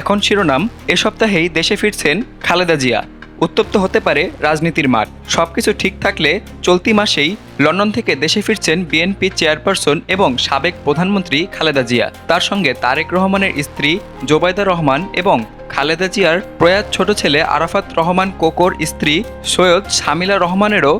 এখন শিরোনাম, এ সপ্তাহেই দেশে ফিরছেন খালেদা জিয়া। উত্তপ্ত হতে পারে রাজনীতির মাঠ। সবকিছু ঠিক থাকলে চলতি মাসেই লন্ডন থেকে দেশে ফিরছেন বিএনপি চেয়ারপারসন এবং সাবেক প্রধানমন্ত্রী খালেদা জিয়া। তার সঙ্গে তারেক রহমানের স্ত্রী জোবায়দা রহমান এবং খালেদা জিয়ার প্রয়াত ছোট ছেলে আরাফাত রহমান কোকোর স্ত্রী সৈয়দ শামিলা রহমানেরও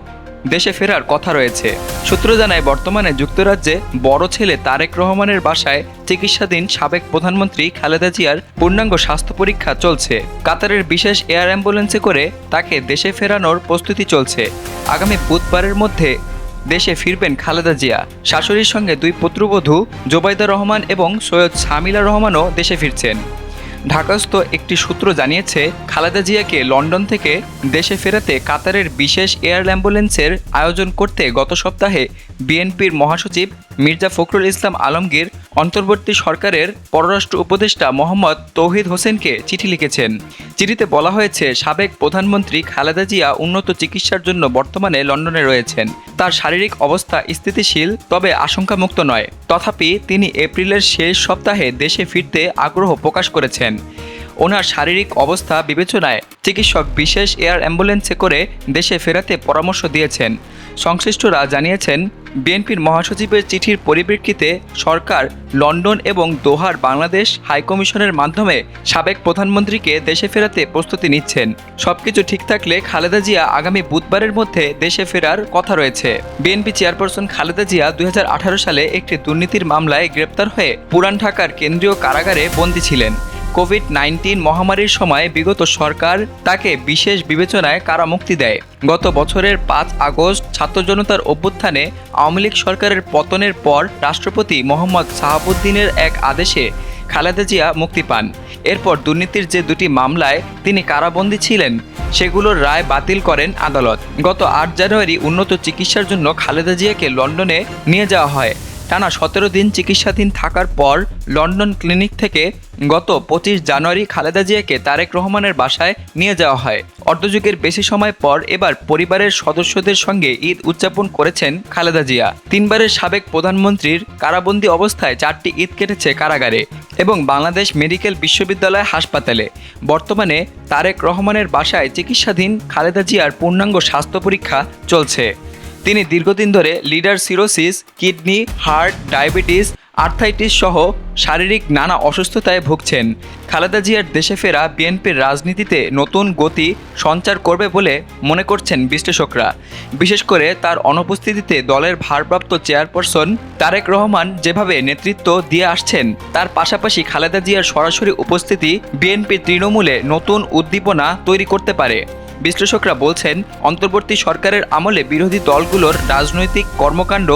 দেশে ফেরার কথা রয়েছে। সূত্র জানায়, বর্তমানে যুক্তরাজ্যে বড় ছেলে তারেক রহমানের বাসায় চিকিৎসাধীন সাবেক প্রধানমন্ত্রী খালেদা জিয়ার পূর্ণাঙ্গ স্বাস্থ্য পরীক্ষা চলছে। কাতারের বিশেষ এয়ার অ্যাম্বুলেন্সে করে তাকে দেশে ফেরানোর প্রস্তুতি চলছে। আগামী বুধবারের মধ্যে দেশে ফিরবেন খালেদা জিয়া। শাশুড়ির সঙ্গে দুই পুত্রবধূ জোবাইদা রহমান এবং সৈয়দ শামিলা রহমানও দেশে ফিরছেন। ঢাকাস্থ একটি সূত্র জানিয়েছে, খালেদা জিয়াকে লন্ডন থেকে দেশে ফেরাতে কাতারের বিশেষ এয়ার অ্যাম্বুলেন্সের আয়োজন করতে গত সপ্তাহে বিএনপির মহাসচিব মির্জা ফখরুল ইসলাম আলমগীর অন্তর্বর্তী সরকারের পররাষ্ট্র উপদেষ্টা মোহাম্মদ তৌহিদ হোসেনকে চিঠি লিখেছেন। চিঠিতে বলা হয়েছে, সাবেক প্রধানমন্ত্রী খালেদা জিয়া উন্নত চিকিৎসার জন্য বর্তমানে লন্ডনে রয়েছেন। তার শারীরিক অবস্থা স্থিতিশীল, তবে আশঙ্কামুক্ত নয়। তথাপি তিনি এপ্রিলের শেষ সপ্তাহে দেশে ফিরতে আগ্রহ প্রকাশ করেছেন। ওনার শারীরিক অবস্থা বিবেচনায় চিকিৎসক বিশেষ এয়ার অ্যাম্বুলেন্সে করে দেশে ফেরাতে পরামর্শ দিয়েছেন। সংশ্লিষ্টরা জানিয়েছেন, বিএনপির মহাসচিবের চিঠির পরিপ্রেক্ষিতে সরকার লন্ডন এবং দোহার বাংলাদেশ হাইকমিশনের মাধ্যমে সাবেক প্রধানমন্ত্রীকে দেশে ফেরাতে প্রস্তুতি নিচ্ছেন। সবকিছু ঠিক থাকলে খালেদা জিয়া আগামী বুধবারের মধ্যে দেশে ফেরার কথা রয়েছে। বিএনপি চেয়ারপারসন খালেদা জিয়া দুই হাজার আঠারো সালে একটি দুর্নীতির মামলায় গ্রেপ্তার হয়ে পুরান ঢাকার কেন্দ্রীয় কারাগারে বন্দী ছিলেন। কোভিড নাইন্টিন মহামারীর সময় বিগত সরকার তাকে বিশেষ বিবেচনায় কারামুক্তি দেয়। গত বছরের পাঁচ আগস্ট ছাত্র জনতার অভ্যুত্থানে আওয়ামী লীগ সরকারের পতনের পর রাষ্ট্রপতি মোহাম্মদ শাহাবুদ্দিনের এক আদেশে খালেদা জিয়া মুক্তি পান। এরপর দুর্নীতির যে দুটি মামলায় তিনি কারাবন্দী ছিলেন, সেগুলোর রায় বাতিল করেন আদালত। গত আট জানুয়ারি উন্নত চিকিৎসার জন্য খালেদা জিয়াকে লন্ডনে নিয়ে যাওয়া হয়। টানা সতেরো দিন চিকিৎসাধীন থাকার পর লন্ডন ক্লিনিক থেকে গত পঁচিশ জানুয়ারি খালেদা জিয়াকে তারেক রহমানের বাসায় নিয়ে যাওয়া হয়। অর্ধযুগের বেশি সময় পর এবার পরিবারের সদস্যদের সঙ্গে ঈদ উদযাপন করেছেন খালেদা জিয়া। তিনবারের সাবেক প্রধানমন্ত্রীর কারাবন্দী অবস্থায় চারটি ঈদ কেটেছে কারাগারে এবং বাংলাদেশ মেডিকেল বিশ্ববিদ্যালয় হাসপাতালে। বর্তমানে তারেক রহমানের বাসায় চিকিৎসাধীন খালেদা জিয়ার পূর্ণাঙ্গ স্বাস্থ্য পরীক্ষা চলছে। তিনি দীর্ঘদিন ধরে leader cirrhosis, kidney, heart, diabetes arthritis সহ শারীরিক নানা অসুস্থতায় ভুগছেন। খালেদা জিয়ার দেশে ফেরা বিএনপির রাজনীতিতে নতুন গতি সঞ্চার করবে বলে মনে করছেন বিশ্লেষকরা। বিশেষ করে তার অনুপস্থিতিতে দলের ভারপ্রাপ্ত চেয়ারপারসন তারেক রহমান যেভাবে নেতৃত্ব দিয়ে আসছেন, তার পাশাপাশি খালেদা জিয়ার সরাসরি উপস্থিতি বিএনপির তৃণমূলে নতুন উদ্দীপনা তৈরি করতে পারে। বিশ্লেষকরা বলছেন, অন্তর্বর্তী সরকারের আমলে বিরোধী দলগুলোর রাজনৈতিক কর্মকাণ্ড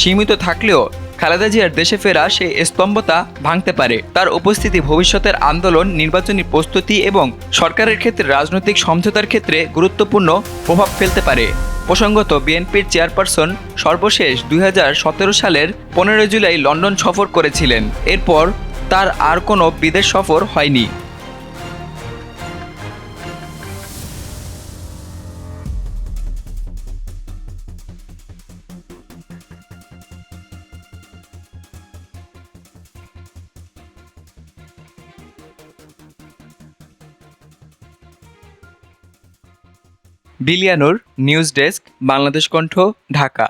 সীমিত থাকলেও খালেদা জিয়ার দেশে ফেরা সেই স্তম্ভতা ভাঙতে পারে। তার উপস্থিতি ভবিষ্যতের আন্দোলন, নির্বাচনী প্রস্তুতি এবং সরকারের ক্ষেত্রে রাজনৈতিক সমঝোতার ক্ষেত্রে গুরুত্বপূর্ণ প্রভাব ফেলতে পারে। প্রসঙ্গত, বিএনপির চেয়ারপারসন সর্বশেষ দুই হাজার সতেরো সালের পনেরো জুলাই লন্ডন সফর করেছিলেন। এরপর তার আর কোনো বিদেশ সফর হয়নি। বিলিয়ানুর নিউজ ডেস্ক বাংলাদেশ কণ্ঠ ঢাকা।